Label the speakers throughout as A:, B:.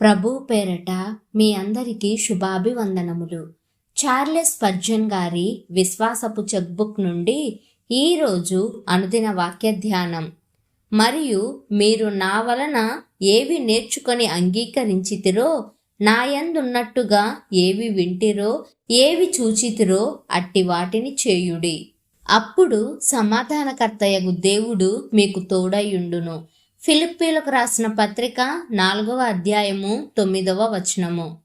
A: ప్రభు పేరట మీ అందరికీ శుభాభివందనములు. చార్లెస్ పర్జన్ గారి విశ్వాసపు చెక్బుక్ నుండి ఈరోజు అనుదిన వాక్య ధ్యానం. మరియు మీరు నా వలన ఏవి నేర్చుకొని అంగీకరించితిరో నాయందున్నట్టుగా ఏవి వింటిరో ఏవి చూచితిరో అట్టి వాటిని చేయుడి. అప్పుడు సమాధానకర్తయగు దేవుడు మీకు తోడయుండును ఫిలిప్పీలకు రాసిన పత్రిక నాలుగవ అధ్యాయము తొమ్మిదవ వచనము.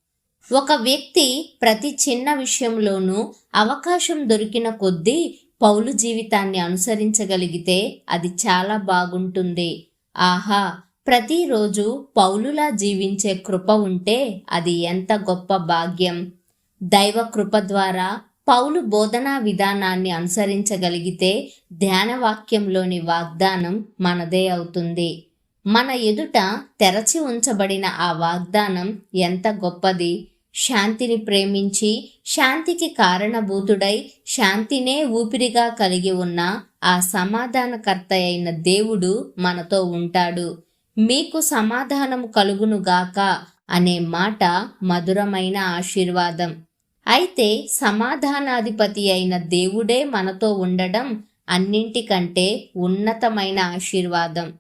A: ఒక వ్యక్తి ప్రతి చిన్న విషయంలోనూ అవకాశం దొరికిన కొద్దీ పౌలు జీవితాన్ని అనుసరించగలిగితే అది చాలా బాగుంటుంది. ఆహా ప్రతిరోజు పౌలులా జీవించే కృప ఉంటే అది ఎంత గొప్ప భాగ్యం. దైవ కృప ద్వారా పౌలు బోధనా విధానాన్ని అనుసరించగలిగితే ధ్యానవాక్యంలోని వాగ్దానం మనదే అవుతుంది. మన ఎదుట తెరచి ఉంచబడిన ఆ వాగ్దానం ఎంత గొప్పది. శాంతిని ప్రేమించి శాంతికి కారణభూతుడై శాంతినే ఊపిరిగా కలిగి ఉన్న ఆ సమాధానకర్త అయిన దేవుడు మనతో ఉంటాడు. మీకు సమాధానము కలుగునుగాక అనే మాట మధురమైన ఆశీర్వాదం. అయితే సమాధానాధిపతి అయిన దేవుడే మనతో ఉండడం అన్నింటికంటే ఉన్నతమైన ఆశీర్వాదం.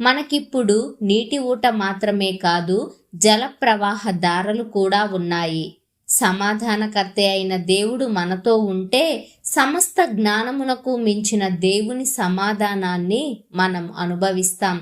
A: మనకిప్పుడు నీటి ఊట మాత్రమే కాదు జల ప్రవాహ దారలు కూడా ఉన్నాయి. సమాధానకర్త అయిన దేవుడు మనతో ఉంటే సమస్త జ్ఞానమునకు మించిన దేవుని సమాధానాన్ని మనం అనుభవిస్తాం.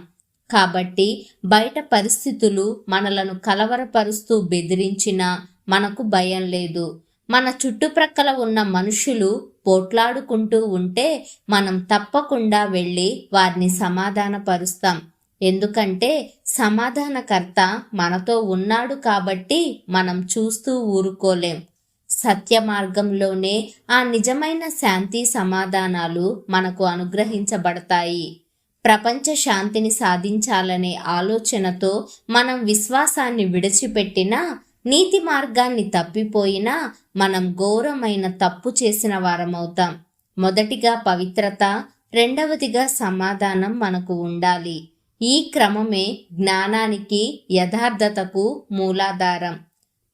A: కాబట్టి బయట పరిస్థితులు మనలను కలవరపరుస్తూ బెదిరించినా మనకు భయం లేదు. మన చుట్టుప్రక్కల ఉన్న మనుషులు పోట్లాడుకుంటూ ఉంటే మనం తప్పకుండా వెళ్ళి వారిని సమాధానపరుస్తాం. ఎందుకంటే సమాధానకర్త మనతో ఉన్నాడు కాబట్టి మనం చూస్తూ ఊరుకోలేం. సత్య మార్గంలోనే ఆ నిజమైన శాంతి సమాధానాలు మనకు అనుగ్రహించబడతాయి. ప్రపంచ శాంతిని సాధించాలనే ఆలోచనతో మనం విశ్వాసాన్ని విడిచిపెట్టినా నీతి మార్గాన్ని తప్పిపోయినా మనం ఘోరమైన తప్పు చేసిన వారమవుతాం. మొదటిగా పవిత్రత రెండవదిగా సమాధానం మనకు ఉండాలి. ఈ క్రమమే జ్ఞానానికి యథార్థతకు మూలాధారం.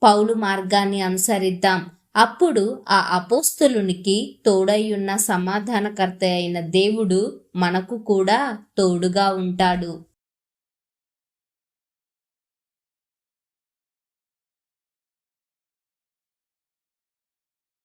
A: పౌలు మార్గాన్ని అనుసరిద్దాం. అప్పుడు ఆ అపోస్తులునికి తోడయ్యున్న సమాధానకర్త అయిన దేవుడు మనకు కూడా తోడుగా ఉంటాడు.